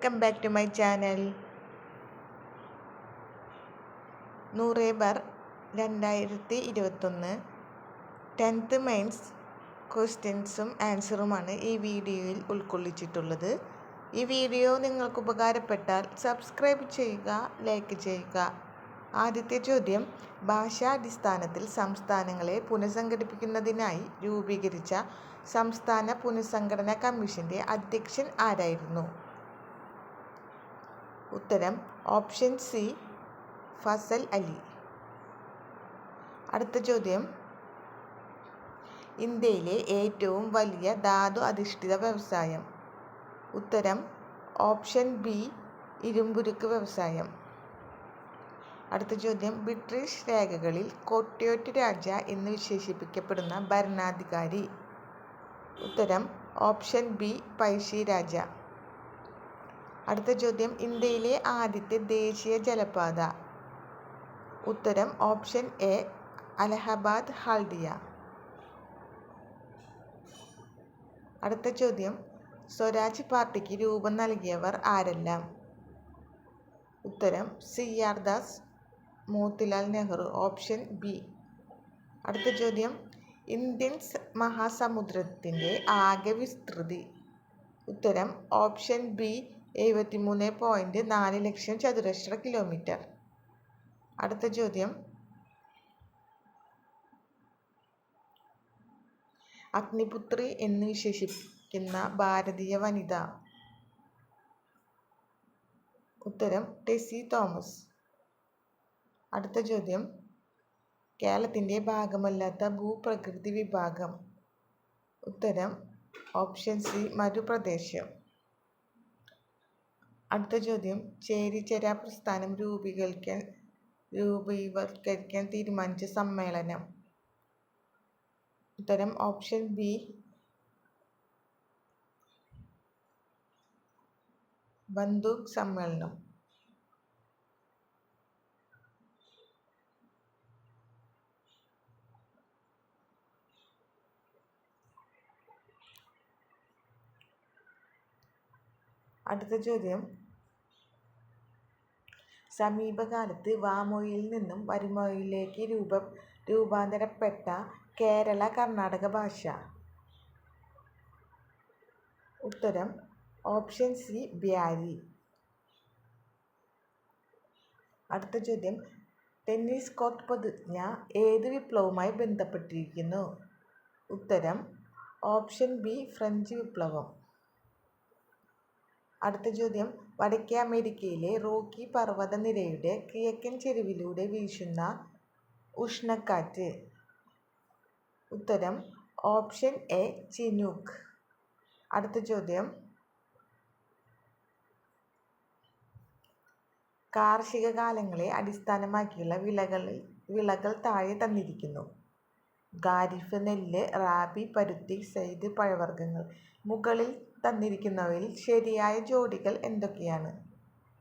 Welcome back to my channel നൂറ് bar രണ്ടായിരത്തി ഇരുപത്തൊന്ന് ടെൻത്ത് മെയിൻസ് ക്വസ്റ്റ്യൻസും ആൻസറുമാണ് ഈ വീഡിയോയിൽ ഉൾക്കൊള്ളിച്ചിട്ടുള്ളത്. ഈ വീഡിയോ നിങ്ങൾക്ക് ഉപകാരപ്പെട്ടാൽ സബ്സ്ക്രൈബ് ചെയ്യുക ലൈക്ക് ചെയ്യുക. ആദ്യത്തെ ചോദ്യം ഭാഷാടിസ്ഥാനത്തിൽ സംസ്ഥാനങ്ങളെ പുനഃസംഘടിപ്പിക്കുന്നതിനായി രൂപീകരിച്ച സംസ്ഥാന പുനഃസംഘടനാ കമ്മീഷന്റെ അധ്യക്ഷൻ ആരായിരുന്നു? ഉത്തരം ഓപ്ഷൻ സി ഫസൽ അലി. അടുത്ത ചോദ്യം. ഇന്ത്യയിലെ ഏറ്റവും വലിയ ധാതു അധിഷ്ഠിത വ്യവസായം. ഉത്തരം ഓപ്ഷൻ ബി ഇരുമ്പുരുക്ക് വ്യവസായം. അടുത്ത ചോദ്യം. ബ്രിട്ടീഷ് രേഖകളിൽ കൊട്ടിയോട്ട് രാജ എന്ന് വിശേഷിപ്പിക്കപ്പെടുന്ന ഭരണാധികാരി. ഉത്തരം ഓപ്ഷൻ ബി പൈശി രാജ. അടുത്ത ചോദ്യം. ഇന്ത്യയിലെ ആദ്യത്തെ ദേശീയ ജലപാത. ഉത്തരം ഓപ്ഷൻ എ അലഹബാദ് ഹൽദിയ. അടുത്ത ചോദ്യം. സ്വരാജ് പാർട്ടിക്ക് രൂപം നൽകിയവർ ആരെല്ലാം? ഉത്തരം C. R. Das Motilal Nehru. Option B. അടുത്ത ചോദ്യം. ഇന്ത്യൻ മഹാസമുദ്രത്തിന്റെ ആകെ വിസ്തൃതി. ഉത്തരം ഓപ്ഷൻ ബി എഴുപത്തിമൂന്ന് പോയിന്റ് നാല് ലക്ഷം ചതുരശ്ര കിലോമീറ്റർ അടുത്ത ചോദ്യം. അഗ്നിപുത്രി എന്ന് വിശേഷിപ്പിക്കുന്ന ഭാരതീയ വനിത. ഉത്തരം ടെസി തോമസ്. അടുത്ത ചോദ്യം. കേരളത്തിന്റെ ഭാഗമല്ലാത്ത ഭൂപ്രകൃതി വിഭാഗം. ഉത്തരം ഓപ്ഷൻ സി മരുപ്രദേശം. അടുത്ത ചോദ്യം. ചേരിചേരാ പ്രസ്ഥാനം രൂപീകരിക്കാൻ രൂപീകരിക്കാൻ തീരുമാനിച്ച സമ്മേളനം. ഉത്തരം ഓപ്ഷൻ ബി. ബന്ദൂക്ക് സമ്മേളനം. അടുത്ത ചോദ്യം. സമീപകാലത്ത് വാമൊഴിയിൽ നിന്നും വരുമൊഴിയിലേക്ക് രൂപ രൂപാന്തരപ്പെട്ട കേരള കർണാടക ഭാഷ. ഉത്തരം ഓപ്ഷൻ സി ബ്യാരി. അടുത്ത ചോദ്യം ടെന്നീസ് കോർട്ട് പ്രതിജ്ഞ ഏത് വിപ്ലവവുമായി ബന്ധപ്പെട്ടിരിക്കുന്നു? ഉത്തരം ഓപ്ഷൻ ബി ഫ്രഞ്ച് വിപ്ലവം. അടുത്ത ചോദ്യം വടക്കേ അമേരിക്കയിലെ റോക്കി പർവതനിരയുടെ കിഴക്കൻ ചെരുവിലൂടെ വീശുന്ന ഉഷ്ണക്കാറ്റ്. ഉത്തരം ഓപ്ഷൻ എ ചിനൂക്ക്. അടുത്ത ചോദ്യം കാർഷിക കാലങ്ങളെ അടിസ്ഥാനമാക്കിയുള്ള വിളകളിൽ വിളകൾ താഴെ തന്നിരിക്കുന്നു. ഖാരിഫ് നെല്ല് റാബി പരുത്തി സെയ്ദ് പഴവർഗങ്ങൾ. മുകളിൽ തന്നിരിക്കുന്നവയിൽ ശരിയായ ജോഡികൾ എന്തൊക്കെയാണ്?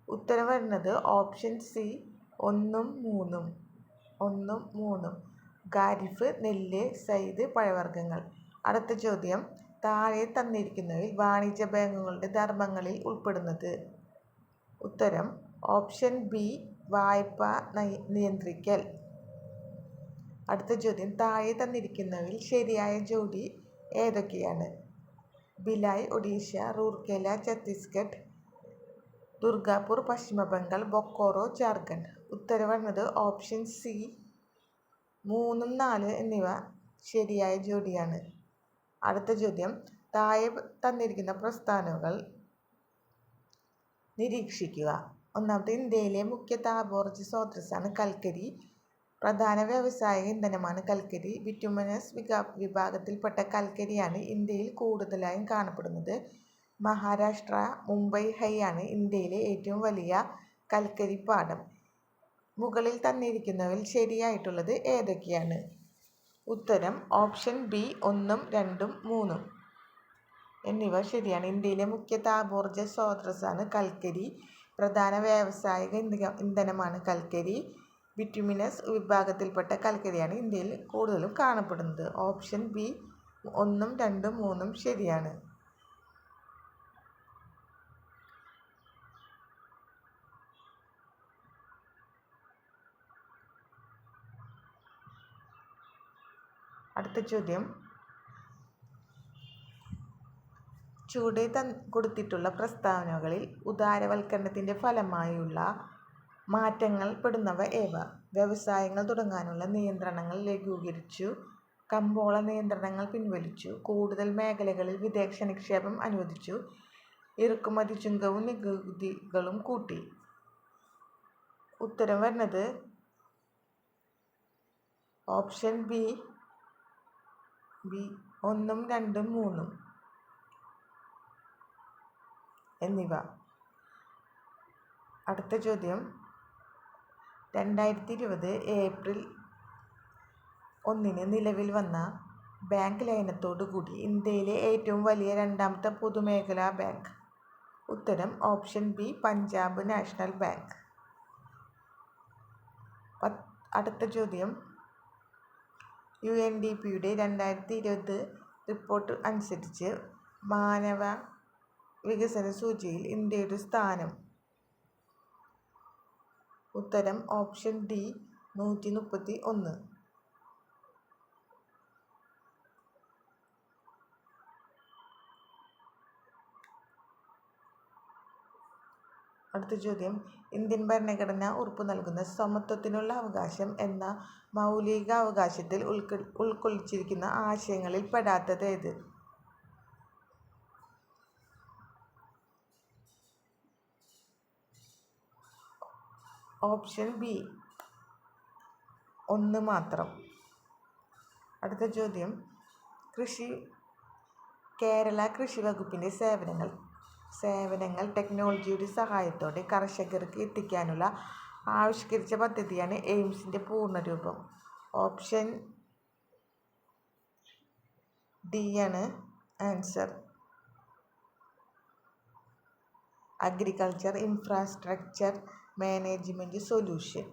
ഉത്തരം വരുന്നത് ഓപ്ഷൻ സി ഒന്നും മൂന്നും ഒന്നും മൂന്നും. ഖാരിഫ് നെല്ല് സൈദ് പഴവർഗങ്ങൾ. അടുത്ത ചോദ്യം താഴെ തന്നിരിക്കുന്നവയിൽ വാണിജ്യ ബാങ്കുകളുടെ ധർമ്മങ്ങളിൽ ഉൾപ്പെടുന്നത്. ഉത്തരം ഓപ്ഷൻ ബി വായ്പ നിയന്ത്രിക്കൽ. അടുത്ത ചോദ്യം താഴെ തന്നിരിക്കുന്നവയിൽ ശരിയായ ജോഡി ഏതൊക്കെയാണ്? ഭിലായ് ഒഡീഷ റൂർക്കേല ഛത്തീസ്ഗഡ് ദുർഗാപൂർ പശ്ചിമ ബംഗാൾ ബൊക്കോറോ ജാർഖണ്ഡ്. ഉത്തരം വരുന്നത് ഓപ്ഷൻ സി. മൂന്നും നാല് എന്നിവ ശരിയായ ജോഡിയാണ്. അടുത്ത ചോദ്യം. താഴെ തന്നിരിക്കുന്ന പ്രസ്ഥാനങ്ങൾ നിരീക്ഷിക്കുക. ഒന്നാമത്തെ ഇന്ത്യയിലെ മുഖ്യ താപോർജ സ്രോതസ്സാണ് കൽക്കരി. പ്രധാന വ്യാവസായിക ഇന്ധനമാണ് കൽക്കരി. ബിറ്റുമിനസ് വിഭാഗത്തിൽപ്പെട്ട കൽക്കരിയാണ് ഇന്ത്യയിൽ കൂടുതലായും കാണപ്പെടുന്നത്. മഹാരാഷ്ട്ര മുംബൈ ഹൈ ആണ് ഇന്ത്യയിലെ ഏറ്റവും വലിയ കൽക്കരി പാടം. മുകളിൽ തന്നിരിക്കുന്നവയിൽ ശരിയായിട്ടുള്ളത് ഏതൊക്കെയാണ്? ഉത്തരം ഓപ്ഷൻ ബി ഒന്നും രണ്ടും മൂന്നും. എന്നിവ ശരിയാണ്. ഇന്ത്യയിലെ മുഖ്യ താപോർജ സ്രോതസ്സാണ് കൽക്കരി. പ്രധാന വ്യാവസായിക ഇന്ധനമാണ് കൽക്കരി. ബിറ്റ്യുമിനസ് വിഭാഗത്തിൽപ്പെട്ട കൽക്കരിയാണ് ഇന്ത്യയിൽ കൂടുതലും കാണപ്പെടുന്നത്. ഓപ്ഷൻ ബി ഒന്നും രണ്ടും മൂന്നും ശരിയാണ്. അടുത്ത ചോദ്യം. ചുവടെ കൊടുത്തിട്ടുള്ള പ്രസ്താവനകളിൽ ഉദാരവൽക്കരണത്തിന്റെ ഫലമായുള്ള മാറ്റങ്ങൾ പെടുന്നവ ഏവ? വ്യവസായങ്ങൾ തുടങ്ങാനുള്ള നിയന്ത്രണങ്ങൾ ലഘൂകരിച്ചു. കമ്പോള നിയന്ത്രണങ്ങൾ പിൻവലിച്ചു. കൂടുതൽ മേഖലകളിൽ വിദേശ നിക്ഷേപം അനുവദിച്ചു. ഇറക്കുമതി ചുങ്കവും നികുതികളും കൂട്ടി. ഉത്തരം വരുന്നത് ഓപ്ഷൻ ബി ബി ഒന്നും രണ്ടും മൂന്നും എന്നിവ. അടുത്ത ചോദ്യം. രണ്ടായിരത്തി ഇരുപത് ഏപ്രിൽ ഒന്നിന് നിലവിൽ വന്ന ബാങ്ക് ലയനത്തോടു കൂടി ഇന്ത്യയിലെ ഏറ്റവും വലിയ രണ്ടാമത്തെ പൊതുമേഖലാ ബാങ്ക്. ഉത്തരം option B Punjab national bank. അടുത്ത ചോദ്യം. യു എൻ ഡി പിയുടെ രണ്ടായിരത്തി ഇരുപത് റിപ്പോർട്ട് അനുസരിച്ച് മാനവ വികസന സൂചിയിൽ ഇന്ത്യയുടെ സ്ഥാനം ഉത്തരം ഓപ്ഷൻ ഡി നൂറ്റി മുപ്പത്തി ഒന്ന് അടുത്ത ചോദ്യം. ഇന്ത്യൻ ഭരണഘടന ഉറപ്പു നൽകുന്ന സമത്വത്തിനുള്ള അവകാശം എന്ന മൗലികാവകാശത്തിൽ ഉൾക്കൊ ഉൾക്കൊള്ളിച്ചിരിക്കുന്ന ആശയങ്ങളിൽ പെടാത്തത് ഏത്? Option B. ഒന്ന് മാത്രം. അടുത്ത ചോദ്യം. കൃഷി കേരള കൃഷി വകുപ്പിന്റെ സേവനങ്ങൾ. സേവനങ്ങൾ ടെക്നോളജിയുടെ സഹായത്തോടെ കർഷകർക്ക് എത്തിക്കാനുള്ള ആവിഷ്കരിച്ച പദ്ധതിയാണ് എയിംസിന്റെ പൂർണരൂപം. ഓപ്ഷൻ ഡി ആണ് answer. Agriculture infrastructure management solution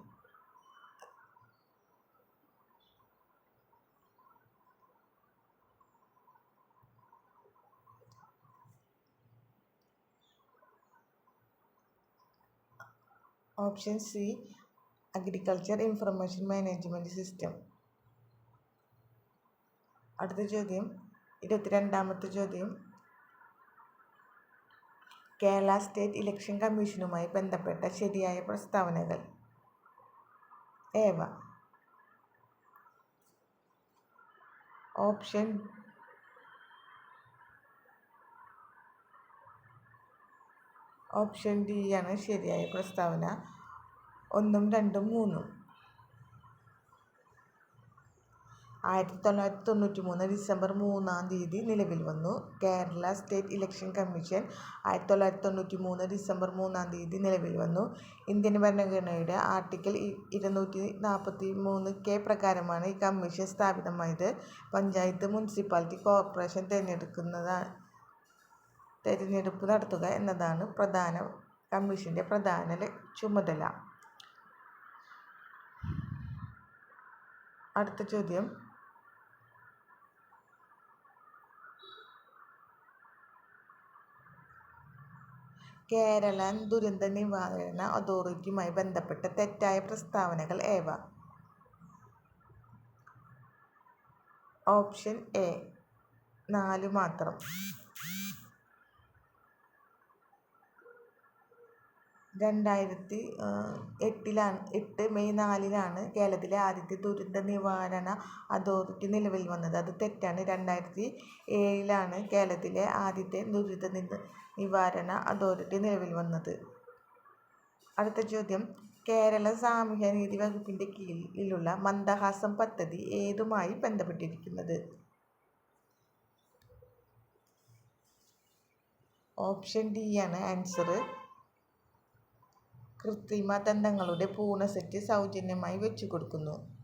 option C agriculture information management system അടുത്ത ചോദ്യം ഇരുപത്തിരണ്ടാമത്തെ ചോദ്യം കേരള സ്റ്റേറ്റ് ഇലക്ഷൻ കമ്മീഷനുമായി ബന്ധപ്പെട്ട ശരിയായ പ്രസ്താവനകൾ. ഏവ? ഓപ്ഷൻ ഓപ്ഷൻ ഡി ആണ് ശരിയായ പ്രസ്താവന. ഒന്നും രണ്ടും മൂന്നും. ആയിരത്തി തൊള്ളായിരത്തി തൊണ്ണൂറ്റി മൂന്ന് ഡിസംബർ മൂന്നാം തീയതി നിലവിൽ വന്നു. കേരള സ്റ്റേറ്റ് ഇലക്ഷൻ കമ്മീഷൻ ആയിരത്തി തൊള്ളായിരത്തി തൊണ്ണൂറ്റി മൂന്ന് ഡിസംബർ മൂന്നാം തീയതി നിലവിൽ വന്നു. ഇന്ത്യൻ ഭരണഘടനയുടെ ആർട്ടിക്കിൾ ഇരുന്നൂറ്റി നാൽപ്പത്തി മൂന്ന് കെ പ്രകാരമാണ് ഈ കമ്മീഷൻ സ്ഥാപിതമായത്. പഞ്ചായത്ത് മുനിസിപ്പാലിറ്റി കോർപ്പറേഷൻ തിരഞ്ഞെടുക്കുന്നത് തിരഞ്ഞെടുപ്പ് നടത്തുക എന്നതാണ് പ്രധാന കമ്മീഷന്റെ പ്രധാന ചുമതല. അടുത്ത ചോദ്യം. കേരള ദുരന്ത നിവാരണ അതോറിറ്റിയുമായി ബന്ധപ്പെട്ട തെറ്റായ പ്രസ്താവനകൾ ഏവ? ഓപ്ഷൻ എ നാല് മാത്രം. രണ്ടായിരത്തി എട്ടിലാണ് എട്ട് മെയ് നാലിലാണ് കേരളത്തിലെ ആദ്യത്തെ ദുരന്ത നിവാരണ അതോറിറ്റി നിലവിൽ വന്നത്. അത് തെറ്റാണ്. രണ്ടായിരത്തി ഏഴിലാണ് കേരളത്തിലെ ആദ്യത്തെ ദുരന്ത നിവാരണ അതോറിറ്റി നിലവിൽ വന്നത്. അടുത്ത ചോദ്യം. കേരള സാമൂഹ്യനീതി വകുപ്പിന്റെ കീഴിലുള്ള മന്ദഹാസം പദ്ധതി ഏതുമായി ബന്ധപ്പെട്ടിരിക്കുന്നത്? ഓപ്ഷൻ ഡി ആണ് ആൻസർ. കൃത്രിമ ദന്തങ്ങളുടെ പൂർണ സെറ്റ് സൗജന്യമായി വെച്ചു കൊടുക്കുന്നു.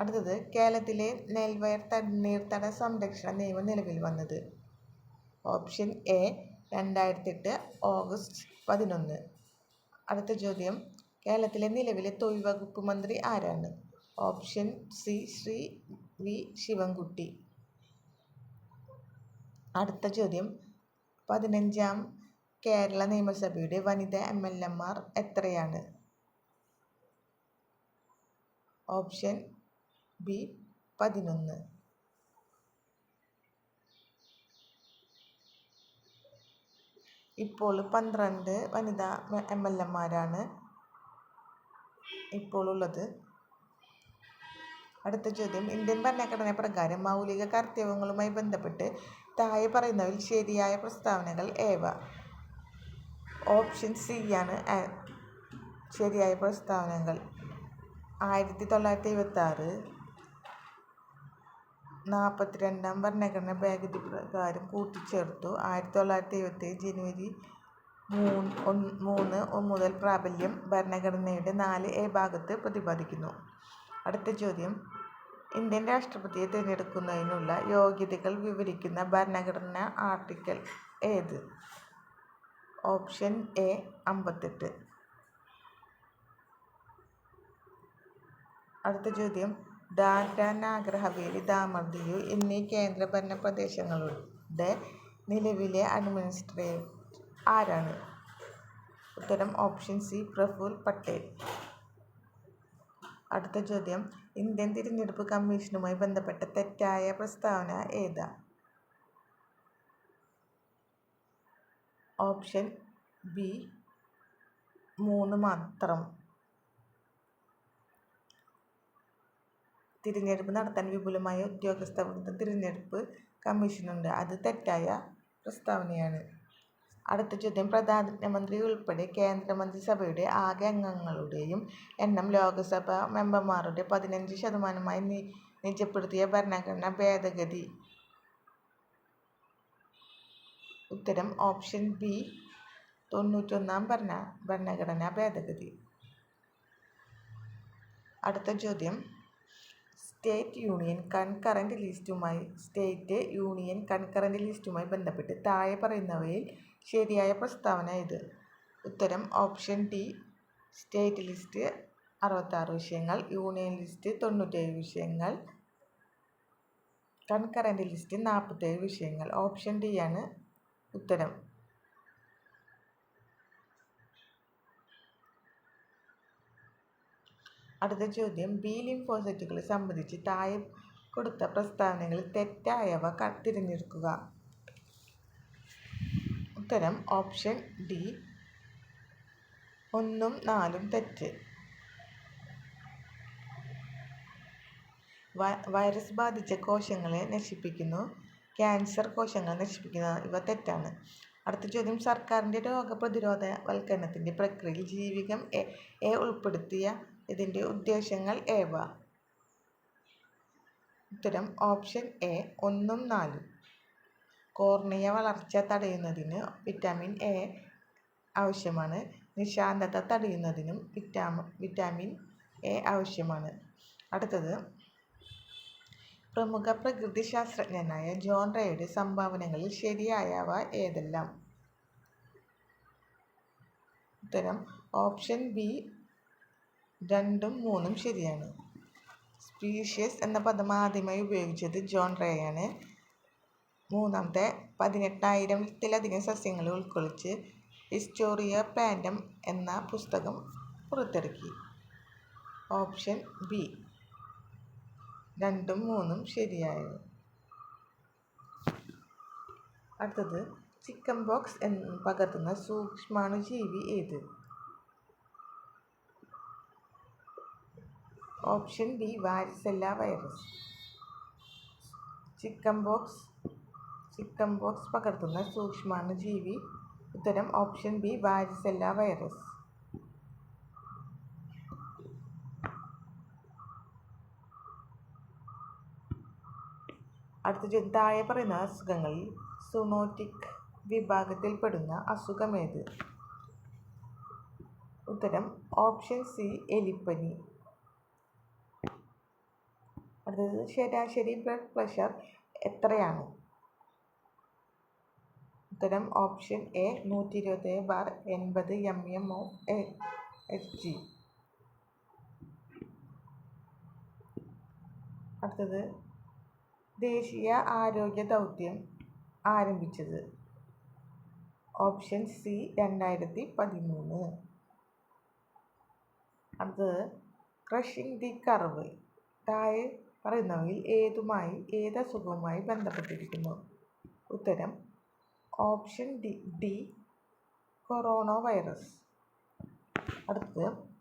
അടുത്തത്. കേരളത്തിലെ നെൽവയർ തണ്ണീർത്തട സംരക്ഷണ നിയമം നിലവിൽ വന്നത്. ഓപ്ഷൻ എ രണ്ടായിരത്തെട്ട് ഓഗസ്റ്റ് പതിനൊന്ന്. അടുത്ത ചോദ്യം. കേരളത്തിലെ നിലവിലെ തൊഴിൽ വകുപ്പ് മന്ത്രി ആരാണ്? Option C Shri V Sivankutty. അടുത്ത ചോദ്യം. പതിനഞ്ചാം കേരള നിയമസഭയുടെ വനിതാ എം എൽ എമാർ എത്രയാണ്? ഓപ്ഷൻ ബി പതിനൊന്ന്. ഇപ്പോൾ പന്ത്രണ്ട് വനിതാ എം എൽ എമാരാണ് ഇപ്പോൾ ഉള്ളത്. അടുത്ത ചോദ്യം. ഇന്ത്യൻ ഭരണഘടന പ്രകാരം മൗലിക കർത്തവ്യങ്ങളുമായി ബന്ധപ്പെട്ട് താഴെ പറയുന്നവയിൽ ശരിയായ പ്രസ്താവനകൾ ഏവ? ഓപ്ഷൻ സി ആണ്. ശരിയായ പ്രസ്താവനകൾ. ആയിരത്തി തൊള്ളായിരത്തി എഴുപത്തി ആറ് നാൽപ്പത്തിരണ്ടാം ഭരണഘടനാ ഭേദഗതി പ്രകാരം കൂട്ടിച്ചേർത്തു. ആയിരത്തി തൊള്ളായിരത്തി എഴുപത്തേഴ് ജനുവരി മൂന്ന് മുതൽ പ്രാബല്യം ഭരണഘടനയുടെ നാല് എ ഭാഗത്ത് പ്രതിപാദിക്കുന്നു. അടുത്ത ചോദ്യം. ഇന്ത്യൻ രാഷ്ട്രപതിയെ തിരഞ്ഞെടുക്കുന്നതിനുള്ള യോഗ്യതകൾ വിവരിക്കുന്ന ഭരണഘടനാ ആർട്ടിക്കിൾ ഏത്? ഓപ്ഷൻ എ അമ്പത്തെട്ട്. അടുത്ത ചോദ്യം. ദാദ്ര നാഗർ ഹവേലി ദാമൻ ദിയു എന്നീ കേന്ദ്രഭരണ പ്രദേശങ്ങളുടെ നിലവിലെ അഡ്മിനിസ്ട്രേറ്റർ ആരാണ്? ഉത്തരം ഓപ്ഷൻ സി പ്രഫുൽ പട്ടേൽ. അടുത്ത ചോദ്യം ഇന്ത്യൻ തിരഞ്ഞെടുപ്പ് കമ്മീഷനുമായി ബന്ധപ്പെട്ട തെറ്റായ പ്രസ്താവന ഏതാ? ഓപ്ഷൻ ബി മൂന്ന് മാത്രം. തിരഞ്ഞെടുപ്പ് നടത്താൻ വിപുലമായ ഉദ്യോഗസ്ഥ വൃന്ദം തിരഞ്ഞെടുപ്പ് കമ്മീഷനുണ്ട്. അത് തെറ്റായ പ്രസ്താവനയാണ്. അടുത്ത ചോദ്യം. പ്രധാനമന്ത്രി ഉൾപ്പെടെ കേന്ദ്രമന്ത്രിസഭയുടെ ആകെ അംഗങ്ങളുടെയും എണ്ണം ലോക്സഭാ മെമ്പർമാരുടെ പതിനഞ്ച് ശതമാനമായി നിജപ്പെടുത്തിയ ഭരണഘടനാ ഭേദഗതി. ഉത്തരം ഓപ്ഷൻ ബി തൊണ്ണൂറ്റൊന്നാം ഭരണ ഭരണഘടനാ ഭേദഗതി. അടുത്ത ചോദ്യം. സ്റ്റേറ്റ് യൂണിയൻ കൺകറന്റ് ലിസ്റ്റുമായി സ്റ്റേറ്റ് യൂണിയൻ കൺകറന്റ് ലിസ്റ്റുമായി ബന്ധപ്പെട്ട് താഴെ പറയുന്നവയിൽ ശരിയായ പ്രസ്താവന ഇത്. ഉത്തരം ഓപ്ഷൻ ഡി സ്റ്റേറ്റ് ലിസ്റ്റ് അറുപത്താറ് വിഷയങ്ങൾ യൂണിയൻ ലിസ്റ്റ് തൊണ്ണൂറ്റേഴ് വിഷയങ്ങൾ കൺകറന്റ് ലിസ്റ്റ് നാൽപ്പത്തേഴ് വിഷയങ്ങൾ. ഓപ്ഷൻ ഡി ആണ് ഉത്തരം. അടുത്ത ചോദ്യം. ബി ലിംഫോസൈറ്റുകളെ സംബന്ധിച്ച് താഴെ കൊടുത്ത പ്രസ്താവനകളിൽ തെറ്റായവ തിരഞ്ഞെടുക്കുക. ഉത്തരം ഓപ്ഷൻ ഡി. ഒന്നും നാലും തെറ്റ്. വൈറസ് ബാധിച്ച കോശങ്ങളെ നശിപ്പിക്കുന്നു. ക്യാൻസർ കോശങ്ങളെ നശിപ്പിക്കുന്ന. ഇവ തെറ്റാണ്. അടുത്ത ചോദ്യം. സർക്കാരിന്റെ രോഗപ്രതിരോധവൽക്കരണത്തിന്റെ പ്രക്രിയയിൽ ജീവികം എ ഉൾപ്പെടുത്തിയ ഇതിന്റെ ഉദ്ദേശങ്ങൾ ഏവ? ഉത്തരം ഓപ്ഷൻ എ ഒന്നും നാലും. കോർണിയ വളർച്ച തടയുന്നതിന് വിറ്റാമിൻ എ ആവശ്യമാണ്. നിശാന്തത തടയുന്നതിനും വിറ്റാമ വിറ്റാമിൻ എ ആവശ്യമാണ്. അടുത്തത് പ്രമുഖ പ്രകൃതി ശാസ്ത്രജ്ഞനായ ജോൺ റേയുടെ സംഭാവനകളിൽ ശരിയായവ ഏതെല്ലാം? ഉത്തരം ഓപ്ഷൻ ബി രണ്ടും മൂന്നും ശരിയാണ്. സ്പീഷ്യസ് എന്ന പദം ആദ്യമായി ഉപയോഗിച്ചത് ജോൺ റേയാണ്. മൂന്നാമത്തെ പതിനെട്ടായിരത്തിലധികം സസ്യങ്ങളെ ഉൾക്കൊള്ളിച്ച് ഹിസ്റ്റോറിയ പ്ലാന്റം എന്ന പുസ്തകം പുറത്തിറക്കി. Option B. രണ്ടും മൂന്നും ശരിയായത് അടുത്തത് ചിക്കൻ ബോക്സ് എന്ന് പകർത്തുന്ന സൂക്ഷ്മാണുജീവി ഏത്? Option B varicella virus. Chicken pox chicken pox പകർത്തുന്ന സൂക്ഷ്മാണുജീവി ഉത്തരം ഓപ്ഷൻ ബി വാരിസെല്ല വൈറസ്. അടുത്ത ചോദ്യം താഴെ പറയുന്ന അസുഖങ്ങളിൽ സുനോറ്റിക് വിഭാഗത്തിൽപ്പെടുന്ന അസുഖമേത് ഉത്തരം ഓപ്ഷൻ സി എലിപ്പനി. അടുത്തത് ശരാശരി ബ്ലഡ് പ്രഷർ എത്രയാണ്? ഉത്തരം ഓപ്ഷൻ എ നൂറ്റി ഇരുപത്തേഴ് ബാർ എൺപത് M M O H G അടുത്തത് ദേശീയ ആരോഗ്യ ദൗത്യം ആരംഭിച്ചത്. ഓപ്ഷൻ സി രണ്ടായിരത്തി പതിമൂന്ന് അടുത്തത് ക്രഷിംഗ് ദി കർവ് താഴെ പറയുന്നവയിൽ ഏതുമായി ഏത് അസുഖവുമായി ബന്ധപ്പെട്ടിരിക്കുന്നു? ഉത്തരം option D D corona virus അടുത്തത്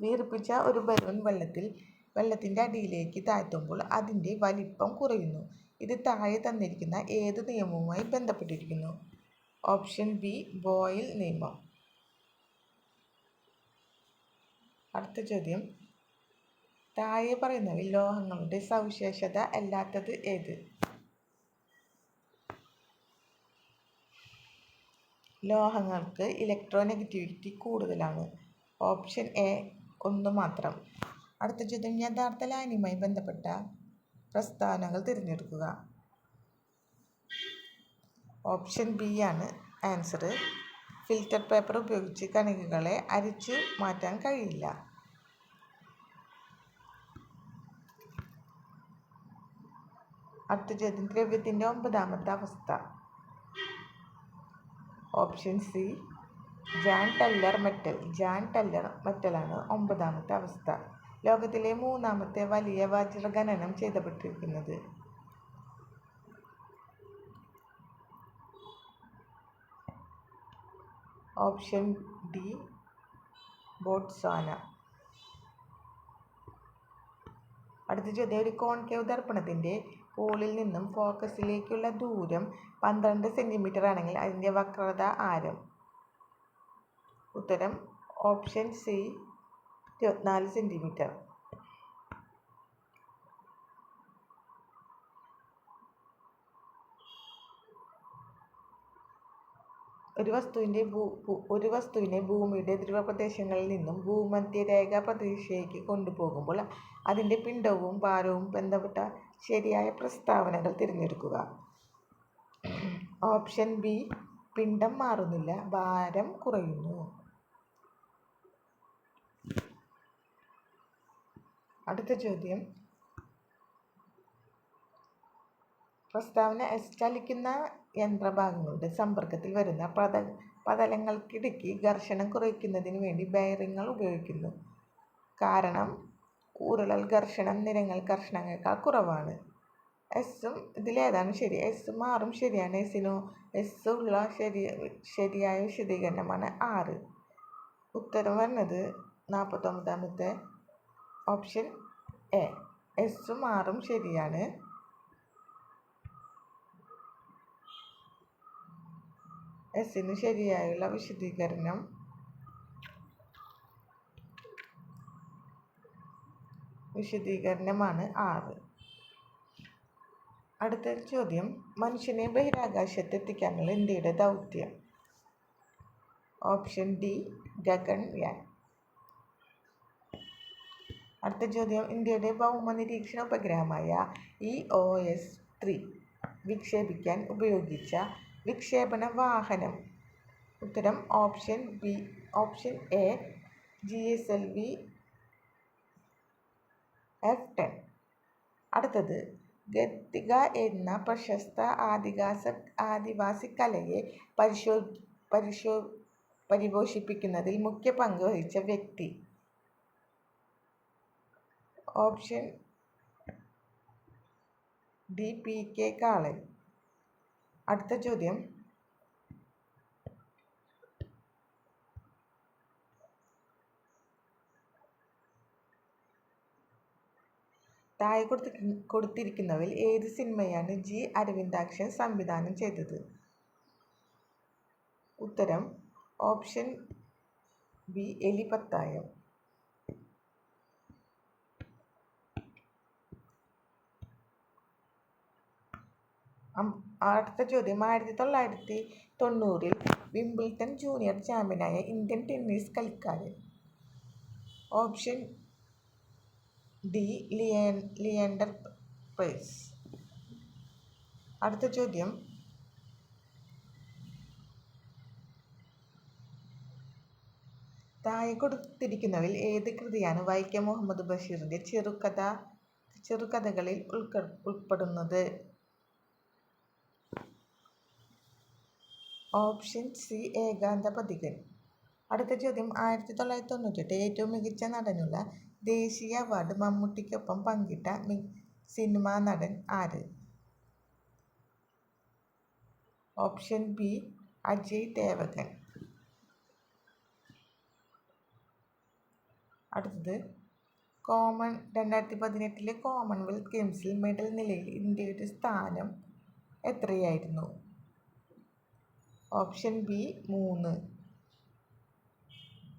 വീർപ്പിച്ച ഒരു ബലൂൺ വെള്ളത്തിൽ വെള്ളത്തിന്റെ അടിയിലേക്ക് താഴ്ത്തുമ്പോൾ അതിന്റെ വലിപ്പം കുറയുന്നു. ഇത് താഴെ തന്നിരിക്കുന്ന ഏത് നിയമവുമായി ബന്ധപ്പെട്ടിരിക്കുന്നു? ഓപ്ഷൻ ബി ബോയിൽ നിയമം. അടുത്ത ചോദ്യം താഴെ പറയുന്നവ ലോഹങ്ങളുടെ സവിശേഷത അല്ലാത്തത് ഏത്? ലോഹങ്ങൾക്ക് ഇലക്ട്രോനെഗറ്റിവിറ്റി കൂടുതലാണ്. ഓപ്ഷൻ എ ഒന്ന് മാത്രം. അടുത്ത ചോദ്യം യഥാർത്ഥ ലായനിയുമായി ബന്ധപ്പെട്ട പ്രസ്താവനകൾ തിരഞ്ഞെടുക്കുക. ഓപ്ഷൻ ബി ആണ് ആൻസർ ഫിൽറ്റർ പേപ്പർ ഉപയോഗിച്ച് കണികകളെ അരിച്ചു മാറ്റാൻ കഴിയില്ല. ചോദ്യം ദ്രവ്യത്തിന്റെ ഒമ്പതാമത്തെ അവസ്ഥ. Option C Jahn Teller metal Jahn Teller മെറ്റലാണ് ഒമ്പതാമത്തെ അവസ്ഥ. ലോകത്തിലെ മൂന്നാമത്തെ വലിയ വജ്ര ഖനനം ചെയ്യപ്പെട്ടിരിക്കുന്നത് ഓപ്ഷൻ ഡി ബോട്ട്സാന അടുത്ത ചോദ്യം ഒരു കോൺകേവ് ദർപ്പണത്തിന്റെ പോളിൽ നിന്നും ഫോക്കസിലേക്കുള്ള ദൂരം പന്ത്രണ്ട് സെന്റിമീറ്റർ ആണെങ്കിൽ അതിന്റെ വക്രത ആരം. ഉത്തരം ഓപ്ഷൻ സി ഇരുപത്തിനാല് സെന്റിമീറ്റർ ഒരു ഒരു വസ്തുവിനെ ഭൂമിയുടെ ധ്രുവപ്രദേശങ്ങളിൽ നിന്നും ഭൂമധ്യരേഖ പ്രദേശത്തേക്ക് കൊണ്ടുപോകുമ്പോൾ അതിന്റെ പിണ്ഡവും ഭാരവും ബന്ധപ്പെട്ട ശരിയായ പ്രസ്താവനകൾ തിരഞ്ഞെടുക്കുക. ഓപ്ഷൻ ബി പിണ്ഡം മാറുന്നില്ല ഭാരം കുറയുന്നു. അടുത്ത ചോദ്യം. പ്രസ്താവന എസ് ചലിക്കുന്ന യന്ത്രഭാഗങ്ങളുടെ സമ്പർക്കത്തിൽ വരുന്ന പത പതലങ്ങൾക്കിടയ്ക്ക് ഘർഷണം കുറയ്ക്കുന്നതിന് വേണ്ടി ബെയറിങ്ങൾ ഉപയോഗിക്കുന്നു. കാരണം ഉരുളൽ ഘർഷണം നിരങ്ങൾ ഘർഷണങ്ങളേക്കാൾ കുറവാണ്. എസ്സും ഇതിലേതാണ് ശരി? എസ് ആറും ശരിയാണ്. എസ്സിനോ എസ് ഉള്ള ശരി ശരിയായ വിശദീകരണമാണ് ആറ്. ഉത്തരം വരുന്നത് നാൽപ്പത്തൊമ്പതാമത്തെ ഓപ്ഷൻ എ. എസ്സും ആറും ശരിയാണ്. എസ്സിന് ശരിയായുള്ള വിശദീകരണം. വിശദീകരണമാണ് ആറ്. അടുത്ത ചോദ്യം. മനുഷ്യനെ ബഹിരാകാശത്ത് എത്തിക്കാനുള്ള ഇന്ത്യയുടെ ദൗത്യം. ഓപ്ഷൻ ഡി ഗഗൻ ഗഗൻയാൻ അടുത്ത ചോദ്യം. ഇന്ത്യയുടെ ഭൗമ നിരീക്ഷണ ഉപഗ്രഹമായ ഇ ഒ എസ് ത്രീ വിക്ഷേപിക്കാൻ ഉപയോഗിച്ച വിക്ഷേപണ വാഹനം ഉത്തരം option B. Option A G S L V F ten. അടുത്തത് ഗത്തിക എന്ന പ്രശസ്ത ആദിവാസ ആദിവാസി കലയെ പരിശോ പരിശോ പരിപോഷിപ്പിക്കുന്നതിൽ മുഖ്യ പങ്ക് വഹിച്ച വ്യക്തി. Option D P K Kalan. അടുത്ത ചോദ്യം. താഴെ കൊടുത്തി കൊടുത്തിരിക്കുന്നവയിൽ ഏത് സിനിമയാണ് ജി അരവിന്ദാക്ഷൻ സംവിധാനം ചെയ്തത്? ഉത്തരം ഓപ്ഷൻ ബി എലിപത്തായം അടുത്ത ചോദ്യം ആയിരത്തി തൊള്ളായിരത്തി തൊണ്ണൂറിൽ വിംബിൾട്ടൺ ജൂനിയർ ചാമ്പ്യനായ ഇന്ത്യൻ ടെന്നീസ് കളിക്കാരൻ. ഓപ്ഷൻ ഡി ലിയൻ ലിയൻഡർ പ്രൈസ് അടുത്ത ചോദ്യം. താഴെ കൊടുത്തിരിക്കുന്നവയിൽ ഏത് കൃതിയാണ് വൈക്കം മുഹമ്മദ് ബഷീറിന്റെ ചെറുകഥ ചെറുകഥകളിൽ ഉൾക്ക ഉൾപ്പെടുന്നത്? ഓപ്ഷൻ സി ഏകാന്ത പഥികൻ അടുത്ത ചോദ്യം ആയിരത്തി തൊള്ളായിരത്തി തൊണ്ണൂറ്റെട്ട് ഏറ്റവും മികച്ച നടനുള്ള ദേശീയ അവാർഡ് മമ്മൂട്ടിക്കൊപ്പം പങ്കിട്ട മി സിനിമാ നടൻ ആര്? ഓപ്ഷൻ ബി അജയ് ദേവകൻ അടുത്തത് കോമൺ രണ്ടായിരത്തി പതിനെട്ടിലെ കോമൺവെൽത്ത് ഗെയിംസിൽ മെഡൽ നിലയിൽ ഇന്ത്യയുടെ സ്ഥാനം എത്രയായിരുന്നു? ഓപ്ഷൻ ബി മൂന്ന്.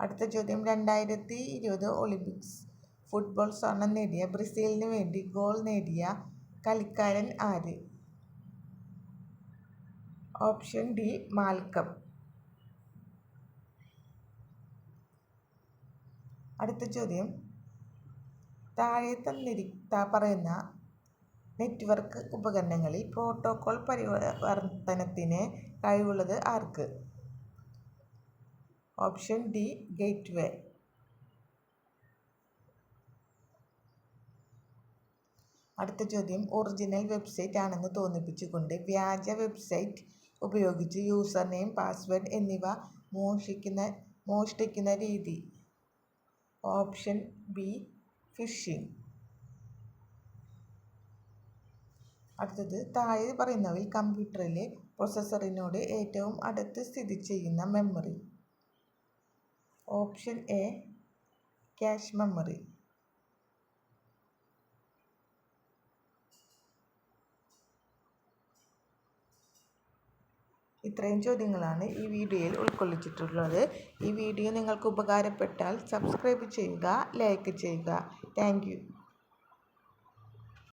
അടുത്ത ചോദ്യം രണ്ടായിരത്തി ഇരുപത് ഒളിമ്പിക്സ് ഫുട്ബോൾ സ്വർണം നേടിയ ബ്രസീലിന് വേണ്ടി ഗോൾ നേടിയ കളിക്കാരൻ ആര്? Option D Malcolm. അടുത്ത ചോദ്യം താഴെ തന്നിരി പറയുന്ന നെറ്റ്വർക്ക് ഉപകരണങ്ങളിൽ പ്രോട്ടോക്കോൾ പരിവർത്തനത്തിന് കഴിവുള്ളത് ആർക്ക്? ഓപ്ഷൻ ഡി ഗേറ്റ് വേ അടുത്ത ചോദ്യം ഒറിജിനൽ വെബ്സൈറ്റ് ആണെന്ന് തോന്നിപ്പിച്ചുകൊണ്ട് വ്യാജ വെബ്സൈറ്റ് ഉപയോഗിച്ച് യൂസർ നെയിം പാസ്വേഡ് എന്നിവ മോഷിക്കുന്ന മോഷ്ടിക്കുന്ന രീതി? ഓപ്ഷൻ ബി ഫിഷിംഗ് അടുത്തത് താഴെ പറയുന്നവയിൽ കമ്പ്യൂട്ടറിലെ പ്രോസസ്സറിനോട് ഏറ്റവും അടുത്ത് സ്ഥിതി ചെയ്യുന്ന memory? Option A cache memory. ഇത്രയും ചോദ്യങ്ങളാണ് ഈ വീഡിയോയിൽ ഉൾക്കൊള്ളിച്ചിട്ടുള്ളത്. ഈ വീഡിയോ നിങ്ങൾക്ക് ഉപകാരപ്പെട്ടാൽ സബ്സ്ക്രൈബ് ചെയ്യുക, ലൈക്ക് ചെയ്യുക. താങ്ക്.